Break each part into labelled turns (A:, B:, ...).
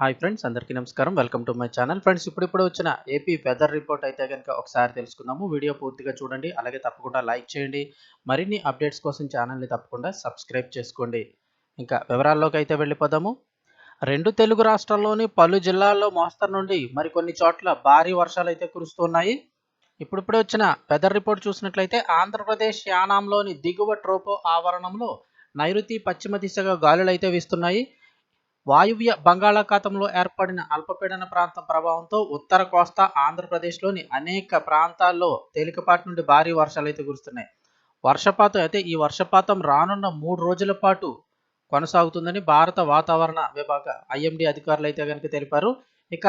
A: Hi friends అందరికీ నమస్కారం. Welcome to my channel. Friends ఇప్పుడిప్పుడు వచ్చిన ఏపీ వెదర్ రిపోర్ట్ అయితే కనుక ఒకసారి తెలుసుకుందాము. వీడియో పూర్తిగా చూడండి అలాగే తప్పకుండా లైక్ చేయండి. మరిన్ని అప్డేట్స్ కోసం ఛానల్ని తప్పకుండా సబ్స్క్రైబ్ చేసుకోండి. ఇంకా వివరాల్లోకి అయితే వెళ్ళిపోదాము. రెండు తెలుగు రాష్ట్రాల్లోని పలు జిల్లాల్లో మోస్తరు నుండి మరికొన్ని చోట్ల భారీ వర్షాలు అయితే కురుస్తున్నాయి. ఇప్పుడిప్పుడే వచ్చిన వెదర్ రిపోర్ట్ చూసినట్లయితే ఆంధ్రప్రదేశ్ యానాంలోని దిగువ ట్రోపో ఆవరణంలో నైరుతి పశ్చిమ దిశగా గాలులు అయితే వీస్తున్నాయి. వాయువ్య బంగాళాఖాతంలో ఏర్పడిన అల్పపీడన ప్రాంతం ప్రభావంతో ఉత్తర కోస్తా ఆంధ్రప్రదేశ్లోని అనేక ప్రాంతాల్లో తేలికపాటి నుండి భారీ వర్షాలు అయితే కురుస్తున్నాయి. వర్షపాతం అయితే ఈ వర్షపాతం రానున్న మూడు రోజుల పాటు కొనసాగుతుందని భారత వాతావరణ విభాగ ఐఎండి అధికారులు అయితే కనుక తెలిపారు. ఇక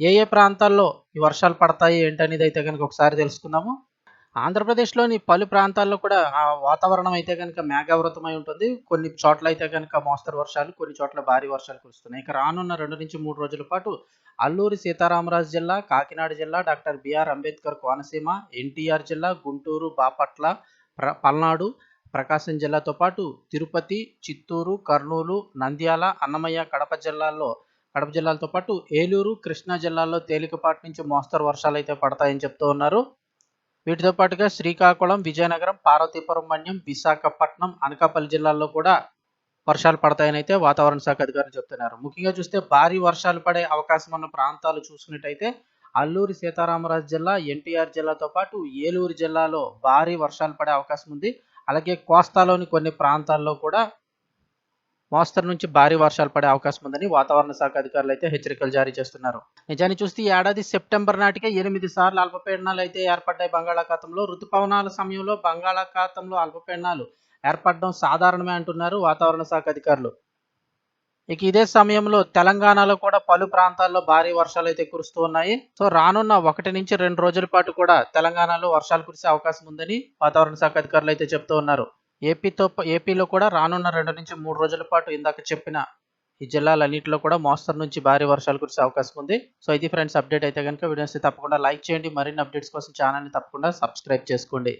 A: ఏ ఏ ప్రాంతాల్లో ఈ వర్షాలు పడతాయి ఏంటనేది అయితే కనుక ఒకసారి తెలుసుకుందాము. ఆంధ్రప్రదేశ్లోని పలు ప్రాంతాల్లో కూడా ఆ వాతావరణం అయితే కనుక మేఘావృతమై ఉంటుంది. కొన్ని చోట్ల అయితే కనుక మోస్తరు వర్షాలు కొన్ని చోట్ల భారీ వర్షాలు కురుస్తున్నాయి. ఇక రానున్న రెండు నుంచి మూడు రోజుల పాటు అల్లూరి సీతారామరాజు జిల్లా కాకినాడ జిల్లా doctor B R Ambedkar Konaseema NTR జిల్లా గుంటూరు బాపట్ల ప్ర పల్నాడు ప్రకాశం జిల్లాతో పాటు తిరుపతి చిత్తూరు కర్నూలు నంద్యాల అన్నమయ్య కడప జిల్లాల్లో కడప జిల్లాలతో పాటు ఏలూరు కృష్ణా జిల్లాల్లో తేలికపాటి నుంచి మోస్తరు వర్షాలు అయితే పడతాయని చెప్తూ ఉన్నారు. వీటితో పాటుగా శ్రీకాకుళం విజయనగరం పార్వతీపురం మన్యం విశాఖపట్నం అనకాపల్లి జిల్లాల్లో కూడా వర్షాలు పడతాయని అయితే వాతావరణ శాఖ అధికారులు చెప్తున్నారు. ముఖ్యంగా చూస్తే భారీ వర్షాలు పడే అవకాశం ఉన్న ప్రాంతాలు చూసుకున్నట్టయితే అల్లూరి సీతారామరాజు జిల్లా ఎన్టీఆర్ జిల్లాతో పాటు ఏలూరు జిల్లాలో భారీ వర్షాలు పడే అవకాశం ఉంది. అలాగే కోస్తాలోని కొన్ని ప్రాంతాల్లో కూడా మోస్తరు నుంచి భారీ వర్షాలు పడే అవకాశం ఉందని వాతావరణ శాఖ అధికారులు అయితే హెచ్చరికలు జారీ చేస్తున్నారు. నిజాన్ని చూస్తే ఈ ఏడాది సెప్టెంబర్ నాటికే ఎనిమిది సార్లు అల్పపీడనాలు అయితే ఏర్పడ్డాయి బంగాళాఖాతంలో. ఋతుపవనాల సమయంలో బంగాళాఖాతంలో అల్పపీడనాలు ఏర్పడడం సాధారణమే అంటున్నారు వాతావరణ శాఖ అధికారులు. ఇక ఇదే సమయంలో తెలంగాణలో కూడా పలు ప్రాంతాల్లో భారీ వర్షాలు అయితే కురుస్తూ ఉన్నాయి. సో రానున్న ఒకటి నుంచి రెండు రోజుల పాటు కూడా తెలంగాణలో వర్షాలు కురిసే అవకాశం ఉందని వాతావరణ శాఖ అధికారులు అయితే చెప్తూ ఉన్నారు. ఏపీతో ఏపీలో కూడా రానున్న రెండు నుంచి మూడు రోజుల పాటు ఇందాక చెప్పిన ఈ జిల్లాలన్నింటిలో కూడా మోస్తరు నుంచి భారీ వర్షాలు కురిసే అవకాశం ఉంది. సో ఇది ఫ్రెండ్స్ అప్డేట్ అయితే కనుక వీడియోస్ తప్పకుండా లైక్ చేయండి. మరిన్ని అప్డేట్స్ కోసం ఛానల్ని తప్పకుండా సబ్స్క్రైబ్ చేసుకోండి.